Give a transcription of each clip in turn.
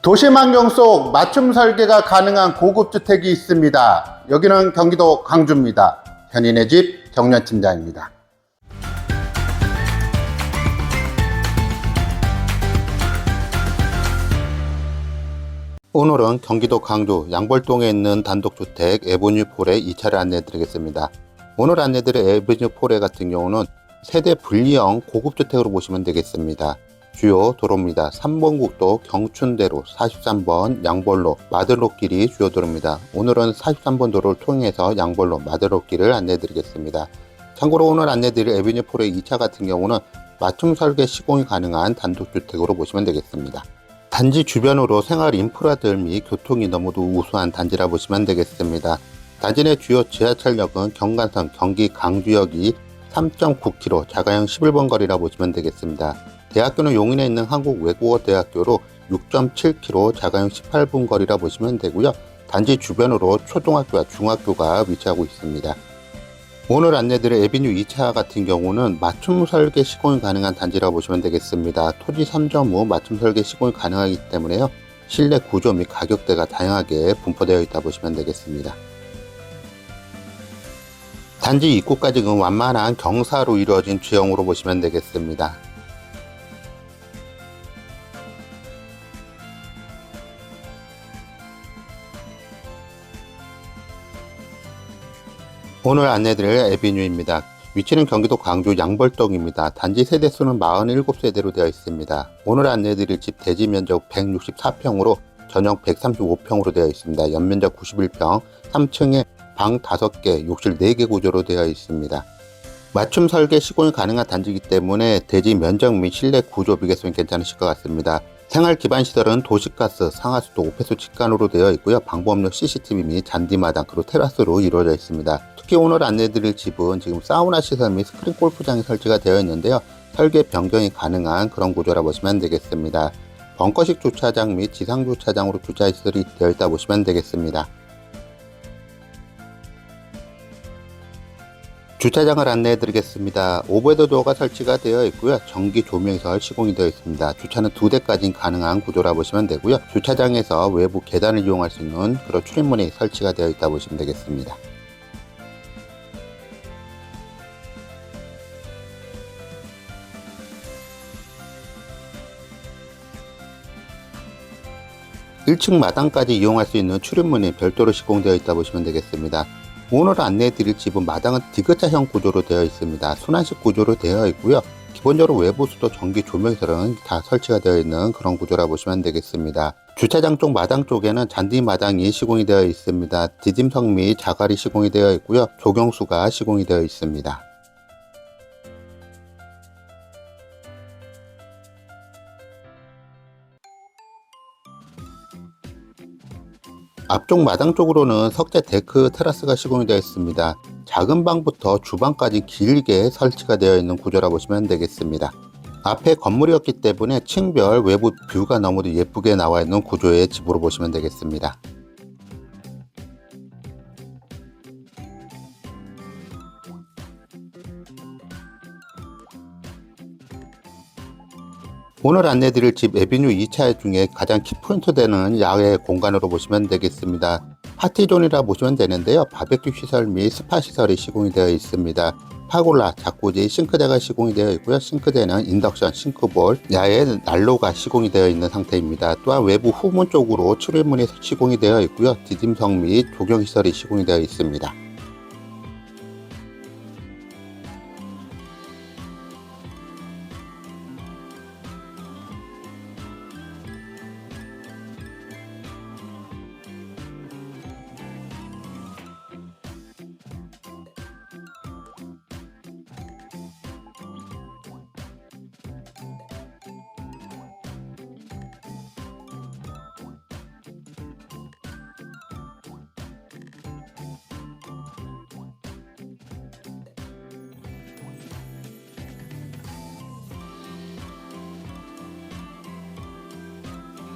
도심 환경 속 맞춤 설계가 가능한 고급 주택이 있습니다. 여기는 경기도 광주입니다. 현인의 집 경련팀장입니다. 오늘은 경기도 광주 양벌동에 있는 단독주택 에보뉴폴의 2차를 안내해 드리겠습니다. 오늘 안내드릴 에보뉴폴의 같은 경우는 세대 분리형 고급주택으로 보시면 되겠습니다. 주요 도로입니다. 3번 국도 경춘대로 43번 양벌로 마들로길이 주요 도로입니다. 오늘은 43번 도로를 통해서 양벌로 마들로길을 안내해드리겠습니다. 참고로 오늘 안내드릴 에비뉴폴의 2차 같은 경우는 맞춤 설계 시공이 가능한 단독주택으로 보시면 되겠습니다. 단지 주변으로 생활 인프라들 및 교통이 너무도 우수한 단지라 보시면 되겠습니다. 단지 내 주요 지하철역은 경간선 경기 강주역이 3.9km 자가용 11번 거리라 보시면 되겠습니다. 대학교는 용인에 있는 한국외국어대학교로 6.7km 자가용 18분 거리라 보시면 되고요. 단지 주변으로 초등학교와 중학교가 위치하고 있습니다. 오늘 안내드릴 에비뉴 2차 같은 경우는 맞춤 설계 시공이 가능한 단지라 보시면 되겠습니다. 토지 선점 후 맞춤 설계 시공이 가능하기 때문에요. 실내 구조 및 가격대가 다양하게 분포되어 있다 보시면 되겠습니다. 단지 입구까지 는 완만한 경사로 이루어진 주형으로 보시면 되겠습니다. 오늘 안내드릴 에비뉴입니다. 위치는 경기도 광주 양벌동입니다. 단지 세대수는 47세대로 되어 있습니다. 오늘 안내드릴 집 대지 면적 164평으로 전용 135평으로 되어 있습니다. 연면적 91평, 3층에 방 5개, 욕실 4개 구조로 되어 있습니다. 맞춤 설계 시공이 가능한 단지이기 때문에 대지 면적 및 실내 구조 비교성이 괜찮으실 것 같습니다. 생활 기반 시설은 도시가스, 상하수도, 오폐수 직관으로 되어 있고요. 방범용 CCTV 및 잔디마당 그리고 테라스로 이루어져 있습니다. 특히 오늘 안내드릴 집은 지금 사우나 시설 및 스크린 골프장이 설치가 되어 있는데요. 설계 변경이 가능한 그런 구조라 보시면 되겠습니다. 벙커식 주차장 및 지상 주차장으로 주차 시설이 되어 있다 보시면 되겠습니다. 주차장을 안내해 드리겠습니다. 오버헤드 도어가 설치가 되어 있고요. 전기 조명시설 시공이 되어 있습니다. 주차는 두 대까지 가능한 구조라 보시면 되고요. 주차장에서 외부 계단을 이용할 수 있는 그런 출입문이 설치가 되어 있다 보시면 되겠습니다. 일층 마당까지 이용할 수 있는 출입문이 별도로 시공되어 있다 보시면 되겠습니다. 오늘 안내해 드릴 집은 마당은 디귿자형 구조로 되어 있습니다. 순환식 구조로 되어 있고요. 기본적으로 외부 수도 전기 조명설은 다 설치가 되어 있는 그런 구조라 보시면 되겠습니다. 주차장 쪽 마당 쪽에는 잔디 마당이 시공이 되어 있습니다. 디딤석 및 자갈이 시공이 되어 있고요. 조경수가 시공이 되어 있습니다. 앞쪽 마당 쪽으로는 석재 데크 테라스가 시공이 되어 있습니다. 작은 방부터 주방까지 길게 설치가 되어 있는 구조라 보시면 되겠습니다. 앞에 건물이었기 때문에 층별 외부 뷰가 너무도 예쁘게 나와 있는 구조의 집으로 보시면 되겠습니다. 오늘 안내드릴 집 에비뉴 2차 중에 가장 키포인트 되는 야외 공간으로 보시면 되겠습니다. 파티존이라 보시면 되는데요. 바베큐 시설 및 스파 시설이 시공이 되어 있습니다. 파골라, 자쿠지, 싱크대가 시공이 되어 있고요. 싱크대는 인덕션, 싱크볼, 야외 난로가 시공이 되어 있는 상태입니다. 또한 외부 후문 쪽으로 출입문이 시공이 되어 있고요. 디딤석 및 조경 시설이 시공이 되어 있습니다.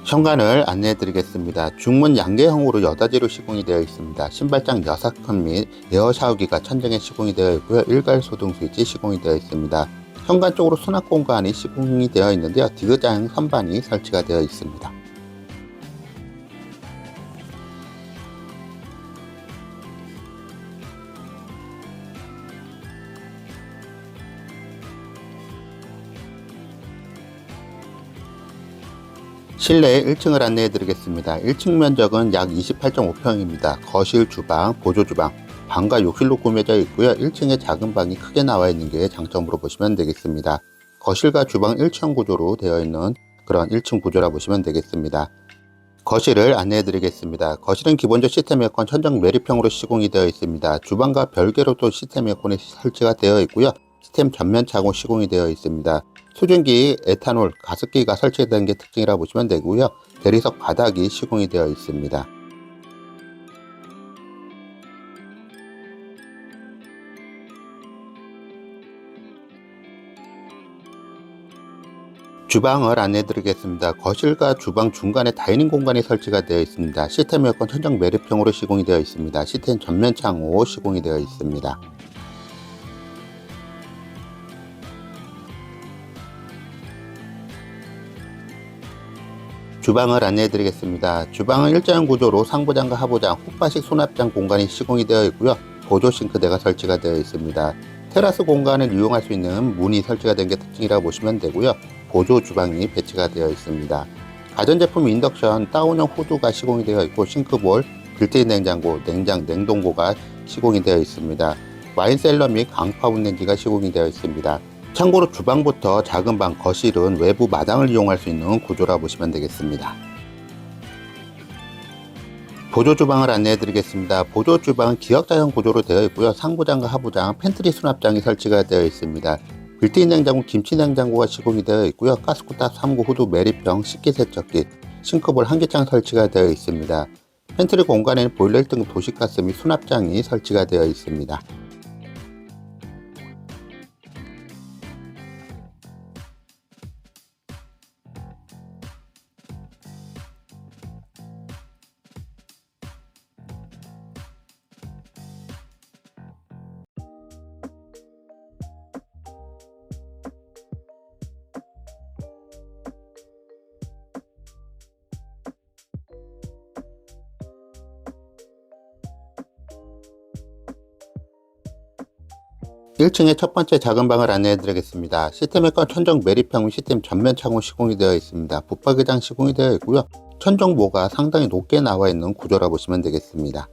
현관을 안내해 드리겠습니다. 중문 양계형으로 여닫이로 시공이 되어 있습니다. 신발장 6칸 및 에어 샤워기가 천장에 시공이 되어 있고요. 일괄 소등 스위치 시공이 되어 있습니다. 현관 쪽으로 수납 공간이 시공이 되어 있는데요. 디귿자형 선반이 설치가 되어 있습니다. 실내 1층을 안내해 드리겠습니다. 1층 면적은 약 28.5평입니다. 거실, 주방, 보조 주방, 방과 욕실로 꾸며져 있고요. 1층에 작은 방이 크게 나와 있는 게 장점으로 보시면 되겠습니다. 거실과 주방 1층 구조로 되어 있는 그런 1층 구조라 보시면 되겠습니다. 거실을 안내해 드리겠습니다. 거실은 기본적 시스템 에어컨 천정 매립형으로 시공이 되어 있습니다. 주방과 별개로 또 시스템 에어컨이 설치가 되어 있고요. 시스템 전면 차고 시공이 되어 있습니다. 수증기, 에탄올, 가습기가 설치된 게 특징이라 보시면 되고요. 대리석 바닥이 시공이 되어 있습니다. 주방을 안내해 드리겠습니다. 거실과 주방 중간에 다이닝 공간이 설치가 되어 있습니다. 시스템 에어컨 천정 매립형으로 시공이 되어 있습니다. 시스템 전면 창호 시공이 되어 있습니다. 주방을 안내해 드리겠습니다. 주방은 일자형 구조로 상부장과 하부장, 훅바식 수납장 공간이 시공이 되어 있고요. 보조 싱크대가 설치가 되어 있습니다. 테라스 공간을 이용할 수 있는 문이 설치가 된 게 특징이라고 보시면 되고요. 보조 주방이 배치가 되어 있습니다. 가전제품 인덕션 다운형 후드가 시공이 되어 있고 싱크볼, 빌트인 냉장고, 냉장, 냉동고가 시공이 되어 있습니다. 와인셀러 및 강파운 렌지가 시공이 되어 있습니다. 참고로 주방부터 작은 방, 거실은 외부 마당을 이용할 수 있는 구조라 보시면 되겠습니다. 보조 주방을 안내해 드리겠습니다. 보조 주방은 기역자형 구조로 되어 있고요. 상부장과 하부장, 팬트리 수납장이 설치가 되어 있습니다. 빌트인 냉장고, 김치 냉장고가 시공이 되어 있고요. 가스쿠타 3구 후드 매립형 식기세척기, 싱크볼 한 개장 설치가 되어 있습니다. 팬트리 공간에는 보일러 1등급 도시가스 및 수납장이 설치가 되어 있습니다. 1층의 첫 번째 작은 방을 안내해 드리겠습니다. 시스템의 건 천정 매립형 시스템 전면 창호 시공이 되어 있습니다. 붙박이장 시공이 되어 있고요. 천정모가 상당히 높게 나와 있는 구조라 보시면 되겠습니다.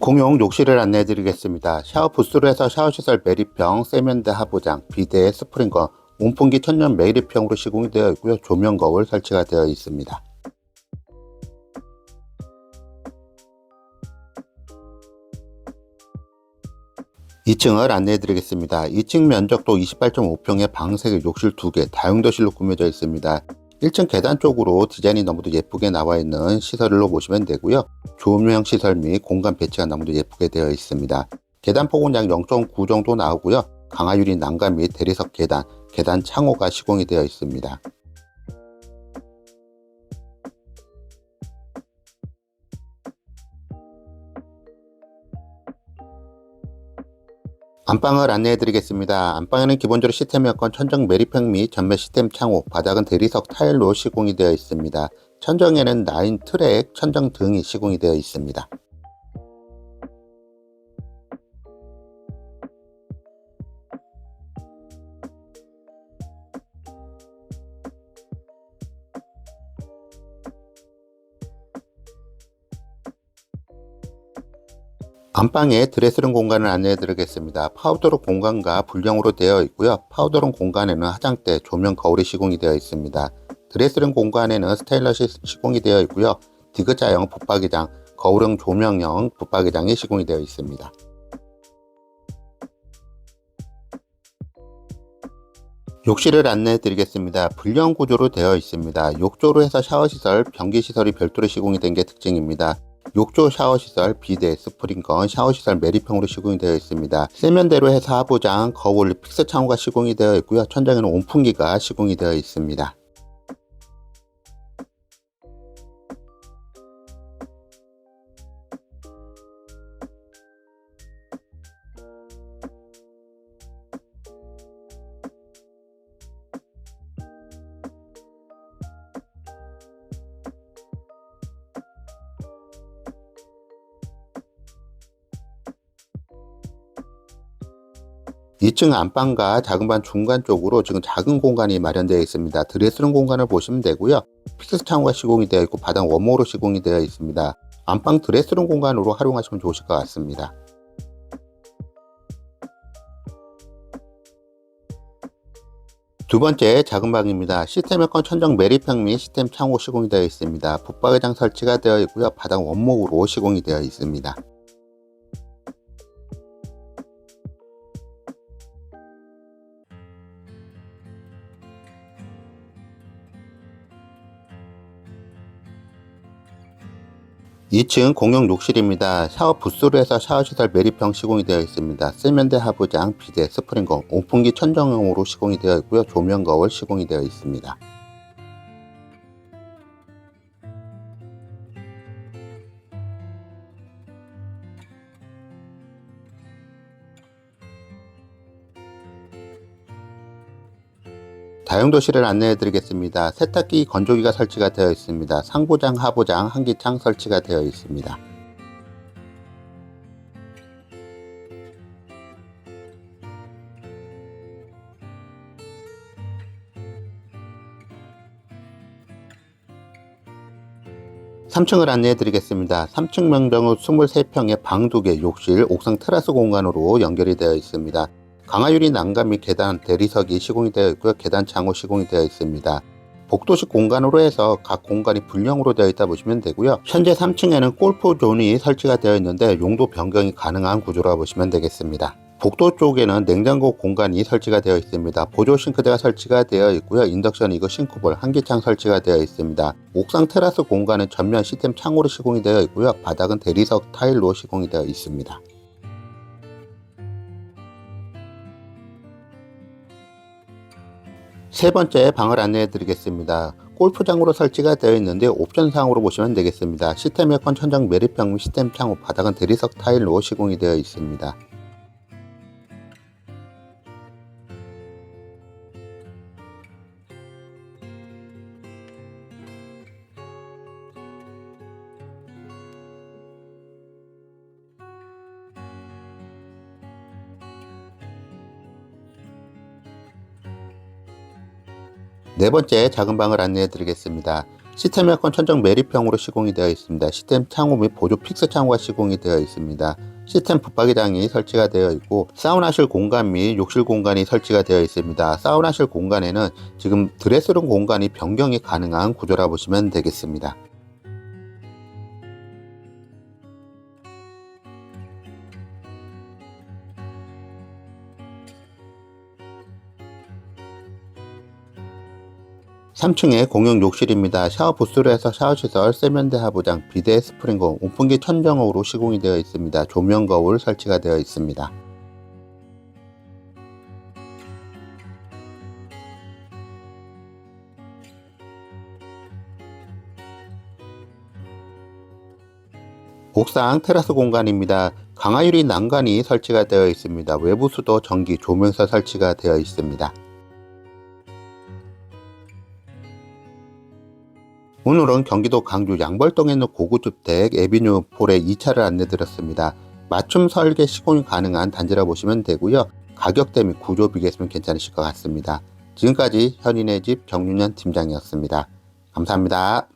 공용 욕실을 안내해 드리겠습니다. 샤워 부스로 해서 샤워시설 매립형, 세면대 하부장, 비데, 스프링거, 온풍기 천연 매립형으로 시공이 되어 있고요. 조명 거울 설치가 되어 있습니다. (2층을) 안내해 드리겠습니다. 2층 면적도 28.5평의 방 3개, 욕실 2개, 다용도실로 꾸며져 있습니다. 1층 계단 쪽으로 디자인이 너무도 예쁘게 나와 있는 시설로 보시면 되고요. 조명 시설 및 공간 배치가 너무도 예쁘게 되어 있습니다. 계단 폭은 약 0.9 정도 나오고요. 강화유리 난간 및 대리석 계단, 계단 창호가 시공이 되어 있습니다. 안방을 안내해 드리겠습니다. 안방에는 기본적으로 시스템 에어컨 천정 매립형 및 전면 시스템 창호, 바닥은 대리석 타일로 시공이 되어 있습니다. 천정에는 나인 트랙 천정 등이 시공이 되어 있습니다. 안방에 드레스룸 공간을 안내해 드리겠습니다. 파우더룸 공간과 불량으로 되어 있고요. 파우더룸 공간에는 화장대, 조명, 거울이 시공이 되어 있습니다. 드레스룸 공간에는 스테인러시 시공이 되어 있고요. 디귿자형 붙박이장, 거울형 조명형 붙박이장이 시공이 되어 있습니다. 욕실을 안내해 드리겠습니다. 불량 구조로 되어 있습니다. 욕조로 해서 샤워시설, 변기시설이 별도로 시공이 된 게 특징입니다. 욕조 샤워시설, 비데, 스프링건, 샤워시설 매립형으로 시공이 되어 있습니다. 세면대로 해서 하부장, 거울, 픽스 창호가 시공이 되어 있고요. 천장에는 온풍기가 시공이 되어 있습니다. 2층 안방과 작은 방 중간 쪽으로 지금 작은 공간이 마련되어 있습니다. 드레스룸 공간을 보시면 되고요. 픽스 창호가 시공이 되어 있고 바닥 원목으로 시공이 되어 있습니다. 안방 드레스룸 공간으로 활용하시면 좋으실 것 같습니다. 두 번째 작은 방입니다. 시스템 에어컨 천정 매립형 및 시스템 창호 시공이 되어 있습니다. 붙박이장 설치가 되어 있고요. 바닥 원목으로 시공이 되어 있습니다. (2층) 공용 욕실입니다. 샤워 부스로 해서 샤워 시설 매립형 시공이 되어 있습니다. 세면대 하부장, 비데, 스프링거, 온풍기 천정형으로 시공이 되어 있고요. 조명 거울 시공이 되어 있습니다. 다용도실을 안내해 드리겠습니다. 세탁기, 건조기가 설치가 되어 있습니다. 상부장, 하부장, 한기창 설치가 되어 있습니다. 삼층을 안내해 드리겠습니다. 3층 명정은 23평의 방 2개, 욕실, 옥상 테라스 공간으로 연결이 되어 있습니다. 강화유리 난간 및 계단 대리석이 시공이 되어 있고요. 계단 창호 시공이 되어 있습니다. 복도식 공간으로 해서 각 공간이 분령으로 되어 있다 보시면 되고요. 현재 3층에는 골프 존이 설치가 되어 있는데 용도 변경이 가능한 구조라 보시면 되겠습니다. 복도 쪽에는 냉장고 공간이 설치가 되어 있습니다. 보조 싱크대가 설치가 되어 있고요. 인덕션 이거 싱크볼 한기창 설치가 되어 있습니다. 옥상 테라스 공간은 전면 시스템 창호로 시공이 되어 있고요. 바닥은 대리석 타일로 시공이 되어 있습니다. 세 번째 방을 안내해 드리겠습니다. 골프장으로 설치가 되어 있는데 옵션상으로 보시면 되겠습니다. 시스템 에어컨 천장 매립형 및 시스템 창호 바닥은 대리석 타일로 시공이 되어 있습니다. 네 번째 작은 방을 안내해 드리겠습니다. 시스템 에어컨 천정 매립형으로 시공이 되어 있습니다. 시스템 창호 및 보조 픽스 창호가 시공이 되어 있습니다. 시스템 붙박이장이 설치가 되어 있고 사우나실 공간 및 욕실 공간이 설치가 되어 있습니다. 사우나실 공간에는 지금 드레스룸 공간이 변경이 가능한 구조라 보시면 되겠습니다. 3층에 공용 욕실입니다. 샤워 부스로 해서 샤워시설, 세면대 하부장, 비데 스프링거, 온풍기 천정으로 시공이 되어 있습니다. 조명 거울 설치가 되어 있습니다. 옥상 테라스 공간입니다. 강화유리 난간이 설치가 되어 있습니다. 외부 수도 전기 조명서 설치가 되어 있습니다. 오늘은 경기도 강주 양벌동에 있는 고급주 택 에비뉴 폴의 2차를 안내드렸습니다. 맞춤 설계 시공이 가능한 단지라 보시면 되고요. 가격대 및 구조 비교했으면 괜찮으실 것 같습니다. 지금까지 현인의 집 정윤현 팀장이었습니다. 감사합니다.